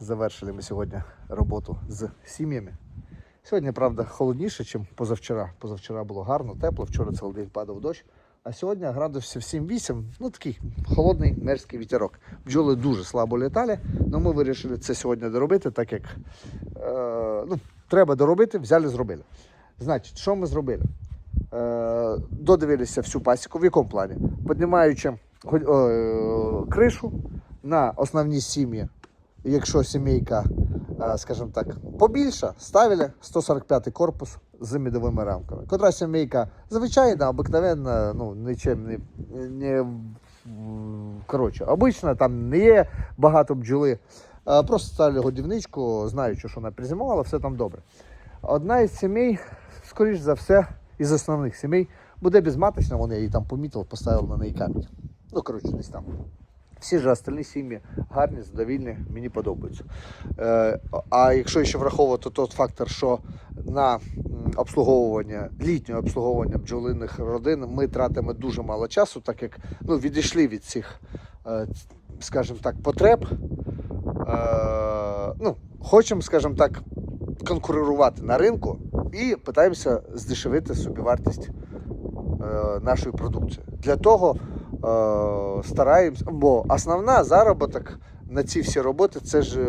завершили ми сьогодні роботу з сім'ями. Сьогодні, правда, холодніше, ніж позавчора. Позавчора було гарно, тепло, вчора цілий день падав дощ. А сьогодні градусів 7-8, ну такий холодний мерзкий вітерок. Бджоли дуже слабо літали, але ми вирішили це сьогодні доробити, так як е, ну, треба доробити, взяли, зробили. Значить, що ми зробили? Е, додивилися всю пасіку. В якому плані? Піднімаючи е, кришу на основні сім'ї, якщо сімейка, е, скажімо так, побільша, ставили 145 корпус з медовими рамками. Котра сімейка звичайна, обикновенна, ну, нічим не, не коротше, обична, там не є багато бджоли. Е, Просто ставили годівничку, знаючи, що вона призимувала, все там добре. Одна із сімей, скоріш за все, із основних сімей, буде безматочна, вони її там помітили, поставили на неї камінь. Ну, коротше, десь там. Всі ж остальні сім'ї гарні, задовільні, мені подобаються. Е, а якщо ще враховувати той фактор, що на обслуговування, літнє обслуговування бджолиних родин ми тратимо дуже мало часу, так як ну, відійшли від цих, е, скажімо так, потреб. Е, ну, хочемо, скажімо так, конкурувати на ринку і питаємося здешевити собівартість е, нашої продукції. Для того е, стараємося, бо основна заробіток на ці всі роботи це ж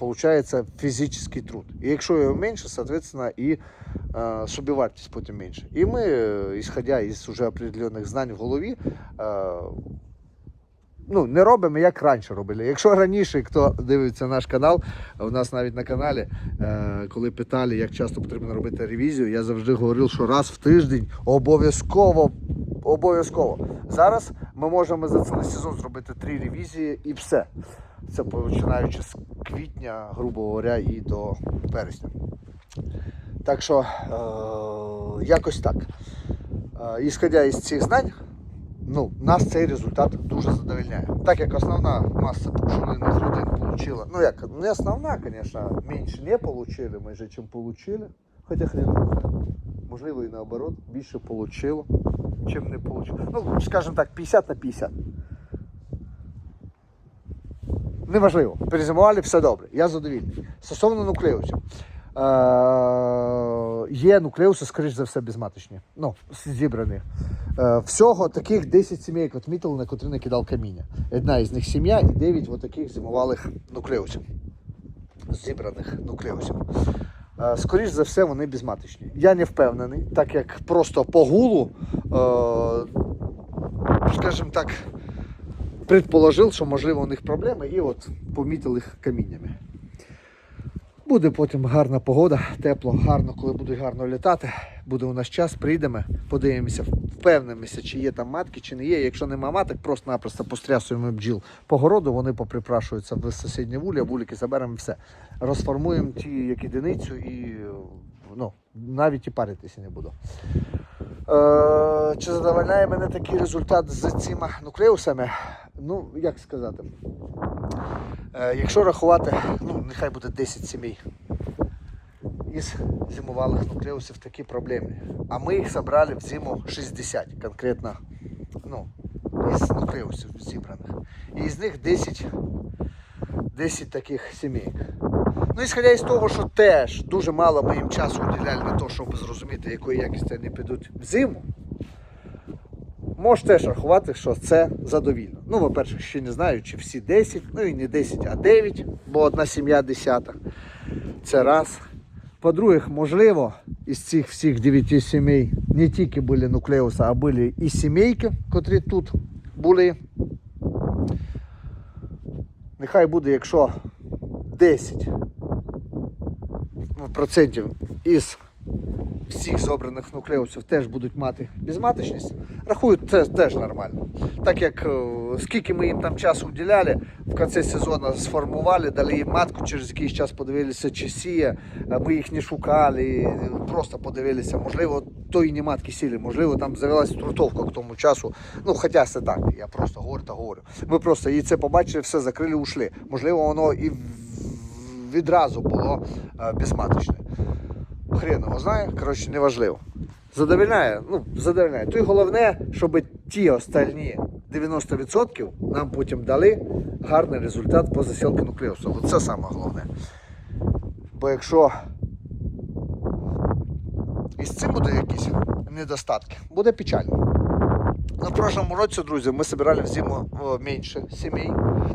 виходить фізичний труд. І якщо його менше, соответственно, і е, собівартість потім менше. І ми, е, ісходя із уже определених знань в голові, е, ну, не робимо, як раніше робили. Якщо раніше, хто дивиться наш канал, у нас навіть на каналі, е, коли питали, як часто потрібно робити ревізію, я завжди говорив, що раз в тиждень обов'язково. Обов'язково. Зараз ми можемо за цілий сезон зробити три ревізії і все. Це починаючи з квітня, грубо говоря, і до вересня. Так що е, якось так. Е, ісходя із цих знань, ну, нас цей результат дуже задовольняє. Так як основна маса пчелиних родин получила, ну як, не основна, звісно, менше не получили, майже чим получили. Хоча хрен. Можливо, і наоборот, більше получило, чим не получило. Ну, скажімо так, 50 на 50. Неважливо. Перезимували, все добре. Я задовільний. Стосовно нуклеусів. Е, є нуклеуси, скоріш за все, безматочні. Ну, зібрані. Е, всього таких 10 сімей, як відмітили, на котрі накидав каміння. Одна із них сім'я і 9 отаких зимувалих нуклеусів. Зібраних нуклеусів. Е, Скоріш за все, вони безматочні. Я не впевнений, так як просто по гулу, е, скажімо так, предположив, що можливо у них проблеми, і от помітив їх каміннями. Буде потім гарна погода, тепло, гарно, коли будуть гарно літати. Буде у нас час, прийдемо, подивимося, впевнимося, чи є там матки, чи не є. Якщо нема маток, просто-напросто пострясуємо бджіл по городу, вони поприпрашуються в сусіднє вулі, вулики заберемо все. Розформуємо ті як єдиницю і ну, навіть і паритися не буду. Е, чи задовольняє мене такий результат з цими нуклеусами? Ну, як сказати. Е, якщо рахувати, ну, нехай буде 10 сімей із зимувалих нуклеусів такі проблемні. А ми їх зібрали в зиму 60 конкретно ну, із нуклеусів зібраних. І з них 10, 10 таких сімейок. Ну, ісходя із того, що теж дуже мало ми їм часу уділяли на те, щоб зрозуміти, якої якості вони підуть в зиму. Можеш теж рахувати, що це задовільно. Ну, по-перше, ще не знаю, чи всі 10, ну і не 10, а 9, бо одна сім'я 10. Це раз. По-друге, можливо, із цих всіх 9 сімей не тільки були нуклеуси, а були і сімейки, котрі тут були. Нехай буде, якщо 10 процентів із всіх зобраних нуклеусів теж будуть мати безматочність, рахую, це теж нормально. Так як е, скільки ми їм там часу уділяли, в кінці сезону сформували, дали їм матку, через якийсь час подивилися, чи сіє, ми їх не шукали, просто подивилися, можливо, то і не матки сіли, можливо, там завелася трутовка к тому часу. Ну, хоча це так, я просто говорю та говорю. Ми просто і це побачили, все закрили, ушли. Можливо, воно і відразу було е, безматочне. Хрен його знає, коротше, неважливо. Задовільняє, ну, задовільняє. То й головне, щоб ті остальні 90% нам потім дали гарний результат по засілки нуклеусу. Це саме головне. Бо якщо із цим буде якісь недостатки, буде печально. На прошлому році, друзі, ми збирали в зиму менше сімей.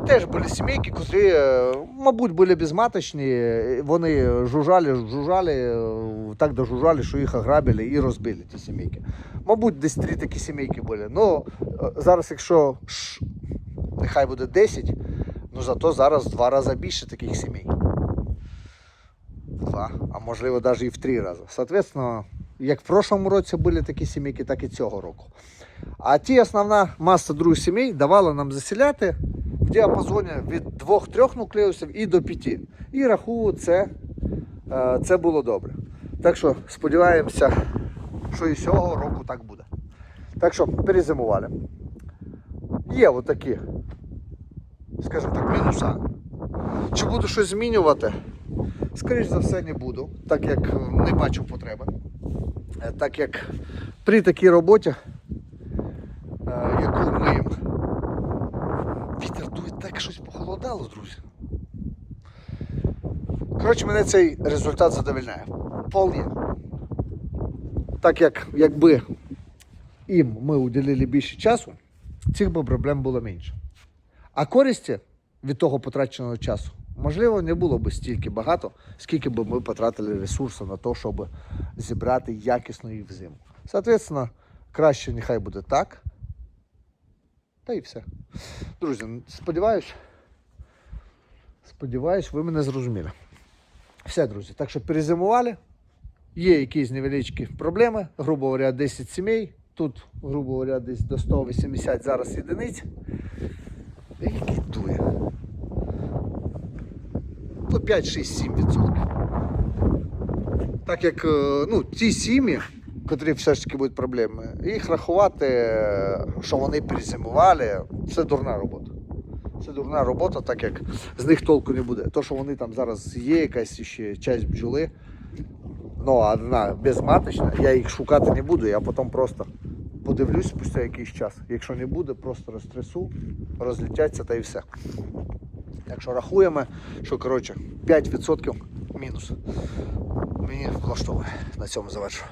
Теж були сімейки, котрі, е, мабуть, були безматочні. Вони жужжали, жужжали, е, так дожужжали, що їх ограбили і розбили ті сімейки. Мабуть, десь три такі сімейки були. Ну, е, зараз, якщо нехай буде 10, ну зато зараз в два рази більше таких сімей. Два, а можливо навіть і в три рази. Соответственно, як в прошлому році були такі сімейки, так і цього року. А ті основна маса других сімей давала нам заселяти в діапазоні від 2-3 нуклеусів і до 5. І рахую, це, е, це було добре. Так що сподіваємося, що і цього року так буде. Так що перезимували. Є отакі, скажімо так, мінуса. Чи буду щось змінювати? Скоріше за все, не буду, так як не бачу потреби. Е, Так як при такій роботі е, яку ми їм. Вітер дує так щось похолодало, друзі. Коротше, мене цей результат задовольняє. Вполне. Так як якби їм ми уділили більше часу, цих би проблем було менше. А користі від того потраченого часу, можливо, не було б стільки багато, скільки б ми потратили ресурсу на те, щоб зібрати якісно їх взиму. Соответственно, краще нехай буде так. Та і все. Друзі, сподіваюсь, сподіваюсь, ви мене зрозуміли. Все, друзі. Так що перезимували. Є якісь невеличкі проблеми. Грубо говоря, 10 сімей. Тут, грубо говоря, десь до 180 зараз єдиниць. Який дує. Ну, 5, 6, 7 відсотків. Так як е, ну, ці сім'ї, котрі все ж таки будуть проблеми, їх рахувати, що вони перезимували, це дурна робота. Це дурна робота, так як з них толку не буде. То, що вони там зараз є, якась ще часть бджоли, ну, а одна безматочна, я їх шукати не буду, я потім просто подивлюсь спустя якийсь час. Якщо не буде, просто розтрясу, розлетяться та і все. Так що рахуємо, що коротше 5% мінус. Мені влаштовує. На цьому завершу.